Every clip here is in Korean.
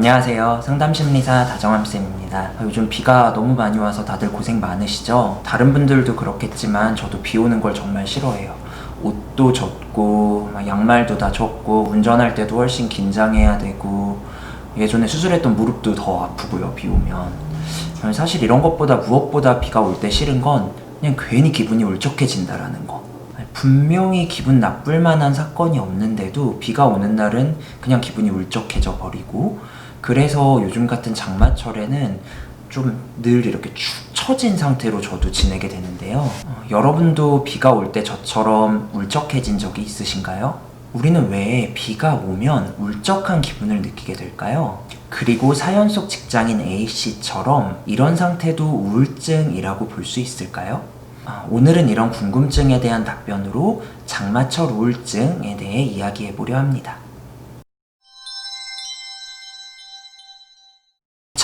안녕하세요. 상담심리사 다정함쌤입니다. 요즘 비가 너무 많이 와서 다들 고생 많으시죠? 다른 분들도 그렇겠지만 저도 비 오는 걸 정말 싫어해요. 옷도 젖고, 막 양말도 다 젖고, 운전할 때도 훨씬 긴장해야 되고, 예전에 수술했던 무릎도 더 아프고요, 비 오면. 사실 이런 것보다 무엇보다 비가 올 때 싫은 건 그냥 괜히 기분이 울적해진다라는 거. 분명히 기분 나쁠 만한 사건이 없는데도 비가 오는 날은 그냥 기분이 울적해져 버리고 그래서 요즘 같은 장마철에는 좀 늘 이렇게 축 처진 상태로 저도 지내게 되는데요. 어, 여러분도 비가 올 때 저처럼 울적해진 적이 있으신가요? 우리는 왜 비가 오면 울적한 기분을 느끼게 될까요? 그리고 사연 속 직장인 A씨처럼 이런 상태도 우울증이라고 볼 수 있을까요? 아, 오늘은 이런 궁금증에 대한 답변으로 장마철 우울증에 대해 이야기해 보려 합니다.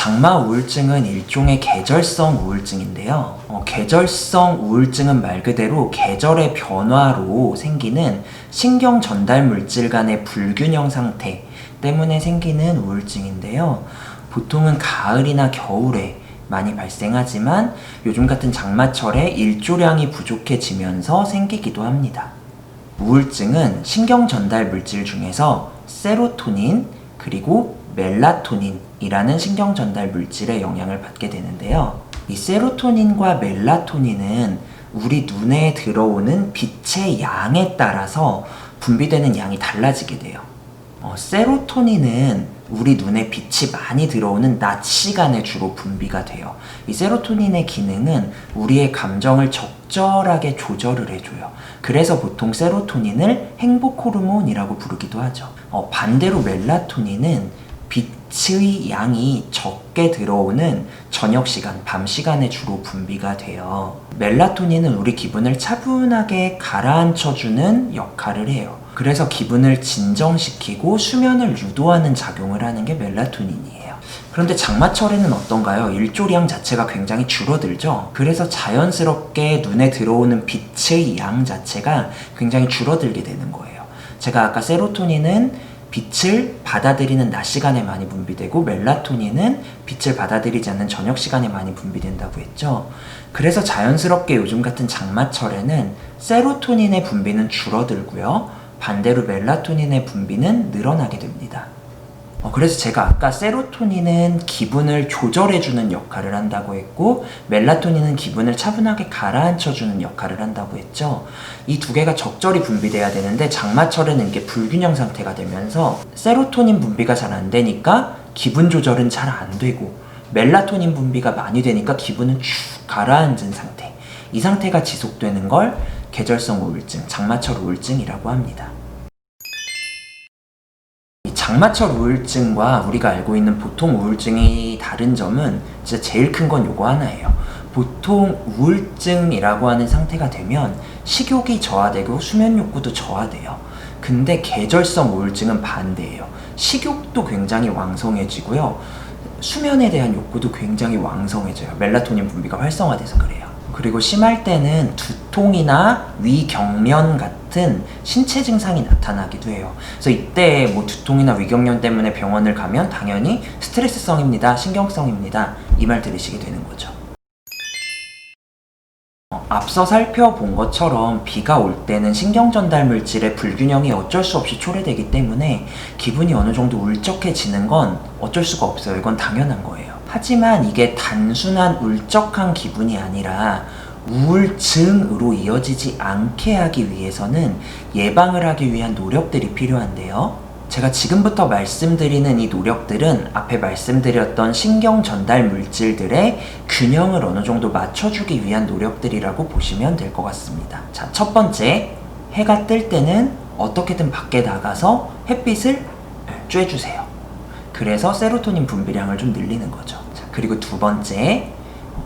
장마 우울증은 일종의 계절성 우울증인데요. 어, 계절성 우울증은 말 그대로 계절의 변화로 생기는 신경 전달 물질 간의 불균형 상태 때문에 생기는 우울증인데요. 보통은 가을이나 겨울에 많이 발생하지만 요즘 같은 장마철에 일조량이 부족해지면서 생기기도 합니다. 우울증은 신경 전달 물질 중에서 세로토닌 그리고 멜라토닌이라는 신경 전달 물질의 영향을 받게 되는데요. 이 세로토닌과 멜라토닌은 우리 눈에 들어오는 빛의 양에 따라서 분비되는 양이 달라지게 돼요. 어, 세로토닌은 우리 눈에 빛이 많이 들어오는 낮 시간에 주로 분비가 돼요. 이 세로토닌의 기능은 우리의 감정을 적절하게 조절을 해줘요. 그래서 보통 세로토닌을 행복 호르몬이라고 부르기도 하죠. 어, 반대로 멜라토닌은 빛의 양이 적게 들어오는 저녁 시간, 밤 시간에 주로 분비가 돼요. 멜라토닌은 우리 기분을 차분하게 가라앉혀주는 역할을 해요. 그래서 기분을 진정시키고 수면을 유도하는 작용을 하는 게 멜라토닌이에요. 그런데 장마철에는 어떤가요? 일조량 자체가 굉장히 줄어들죠? 그래서 자연스럽게 눈에 들어오는 빛의 양 자체가 굉장히 줄어들게 되는 거예요. 제가 아까 세로토닌은 빛을 받아들이는 낮 시간에 많이 분비되고 멜라토닌은 빛을 받아들이지 않는 저녁 시간에 많이 분비된다고 했죠. 그래서 자연스럽게 요즘 같은 장마철에는 세로토닌의 분비는 줄어들고요. 반대로 멜라토닌의 분비는 늘어나게 됩니다. 어, 그래서 제가 아까 세로토닌은 기분을 조절해주는 역할을 한다고 했고 멜라토닌은 기분을 차분하게 가라앉혀주는 역할을 한다고 했죠. 이 두 개가 적절히 분비돼야 되는데 장마철에는 이게 불균형 상태가 되면서 세로토닌 분비가 잘 안 되니까 기분 조절은 잘 안 되고 멜라토닌 분비가 많이 되니까 기분은 쭉 가라앉은 상태. 이 상태가 지속되는 걸 계절성 우울증, 장마철 우울증이라고 합니다. 이 장마철 우울증과 우리가 알고 있는 보통 우울증이 다른 점은 진짜 제일 큰 건 요거 하나예요. 보통 우울증이라고 하는 상태가 되면 식욕이 저하되고 수면 욕구도 저하돼요. 근데 계절성 우울증은 반대예요. 식욕도 굉장히 왕성해지고요. 수면에 대한 욕구도 굉장히 왕성해져요. 멜라토닌 분비가 활성화돼서 그래요. 그리고 심할 때는 두통이나 위경련 같은 신체 증상이 나타나기도 해요. 그래서 이때 뭐 두통이나 위경련 때문에 병원을 가면 당연히 스트레스성입니다, 신경성입니다 이 말 들으시게 되는 거죠. 어, 앞서 살펴본 것처럼 비가 올 때는 신경 전달 물질의 불균형이 어쩔 수 없이 초래되기 때문에 기분이 어느 정도 울적해지는 건 어쩔 수가 없어요. 이건 당연한 거예요. 하지만 이게 단순한 울적한 기분이 아니라 우울증으로 이어지지 않게 하기 위해서는 예방을 하기 위한 노력들이 필요한데요. 제가 지금부터 말씀드리는 이 노력들은 앞에 말씀드렸던 신경 전달 물질들의 균형을 어느 정도 맞춰주기 위한 노력들이라고 보시면 될 것 같습니다. 자, 첫 번째, 해가 뜰 때는 어떻게든 밖에 나가서 햇빛을 쬐주세요. 그래서 세로토닌 분비량을 좀 늘리는 거죠. 자, 그리고 두 번째,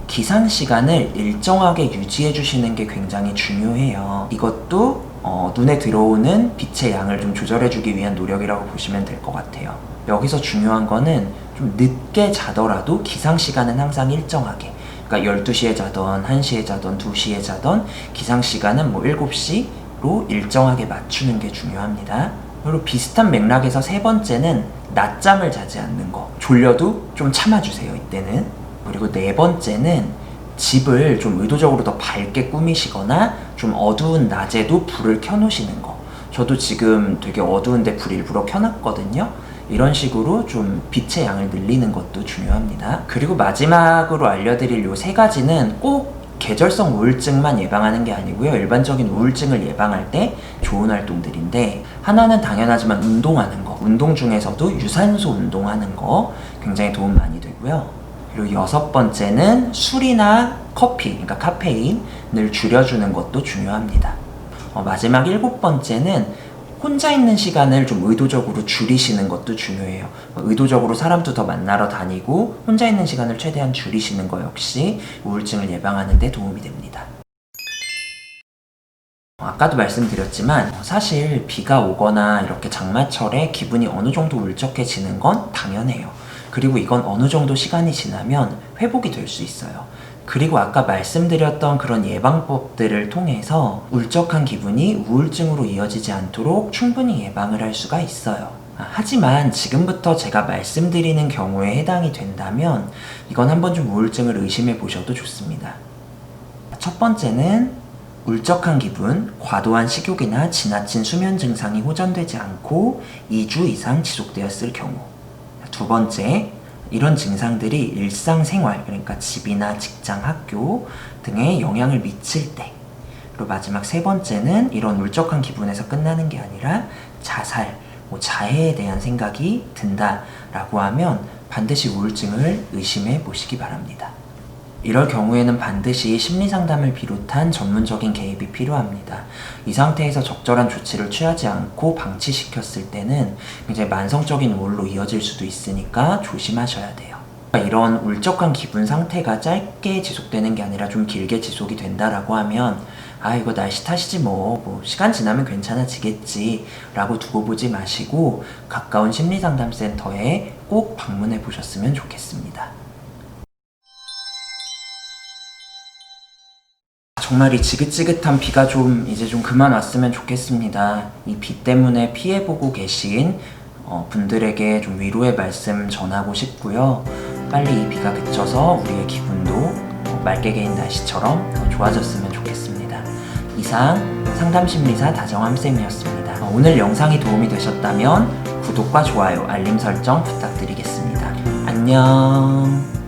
기상 시간을 일정하게 유지해 주시는 게 굉장히 중요해요. 이것도 어, 눈에 들어오는 빛의 양을 좀 조절해 주기 위한 노력이라고 보시면 될 것 같아요. 여기서 중요한 거는 좀 늦게 자더라도 기상 시간은 항상 일정하게. 그러니까 12시에 자던 1시에 자던 2시에 자던 기상 시간은 뭐 7시로 일정하게 맞추는 게 중요합니다. 그리고 비슷한 맥락에서 세 번째는 낮잠을 자지 않는 거. 졸려도 좀 참아주세요, 이때는. 그리고 네 번째는 집을 좀 의도적으로 더 밝게 꾸미시거나 좀 어두운 낮에도 불을 켜놓으시는 거. 저도 지금 되게 어두운데 불 일부러 켜놨거든요. 이런 식으로 좀 빛의 양을 늘리는 것도 중요합니다. 그리고 마지막으로 알려드릴 요 세 가지는 꼭 계절성 우울증만 예방하는 게 아니고요. 일반적인 우울증을 예방할 때 좋은 활동들인데 하나는 당연하지만 운동하는 거. 운동 중에서도 유산소 운동하는 거 굉장히 도움 많이 되고요. 그리고 여섯 번째는 술이나 커피, 그러니까 카페인을 줄여주는 것도 중요합니다. 어, 마지막 일곱 번째는 혼자 있는 시간을 좀 의도적으로 줄이시는 것도 중요해요. 어, 의도적으로 사람도 더 만나러 다니고 혼자 있는 시간을 최대한 줄이시는 거 역시 우울증을 예방하는 데 도움이 됩니다. 어, 아까도 말씀드렸지만 사실 비가 오거나 이렇게 장마철에 기분이 어느 정도 울적해지는 건 당연해요. 그리고 이건 어느 정도 시간이 지나면 회복이 될 수 있어요. 그리고 아까 말씀드렸던 그런 예방법들을 통해서 울적한 기분이 우울증으로 이어지지 않도록 충분히 예방을 할 수가 있어요. 아, 하지만 지금부터 제가 말씀드리는 경우에 해당이 된다면 이건 한번 좀 우울증을 의심해 보셔도 좋습니다. 첫 번째는 울적한 기분, 과도한 식욕이나 지나친 수면 증상이 호전되지 않고 2주 이상 지속되었을 경우. 두 번째, 이런 증상들이 일상생활, 그러니까 집이나 직장, 학교 등에 영향을 미칠 때. 그리고 마지막 세 번째는 이런 울적한 기분에서 끝나는 게 아니라 자살, 뭐 자해에 대한 생각이 든다라고 하면 반드시 우울증을 의심해 보시기 바랍니다. 이럴 경우에는 반드시 심리 상담을 비롯한 전문적인 개입이 필요합니다. 이 상태에서 적절한 조치를 취하지 않고 방치시켰을 때는 굉장히 만성적인 우울로 이어질 수도 있으니까 조심하셔야 돼요. 이런 울적한 기분 상태가 짧게 지속되는 게 아니라 좀 길게 지속이 된다라고 하면 아 이거 날씨 탓이지 뭐, 뭐 시간 지나면 괜찮아지겠지 라고 두고 보지 마시고 가까운 심리상담센터에 꼭 방문해 보셨으면 좋겠습니다. 정말 이 지긋지긋한 비가 좀 이제 좀 그만 왔으면 좋겠습니다. 이 비 때문에 피해보고 계신 어, 분들에게 좀 위로의 말씀 전하고 싶고요. 빨리 이 비가 그쳐서 우리의 기분도 어, 맑게 개인 날씨처럼 더 좋아졌으면 좋겠습니다. 이상 상담심리사 다정함쌤이었습니다. 어, 오늘 영상이 도움이 되셨다면 구독과 좋아요, 알림 설정 부탁드리겠습니다. 안녕.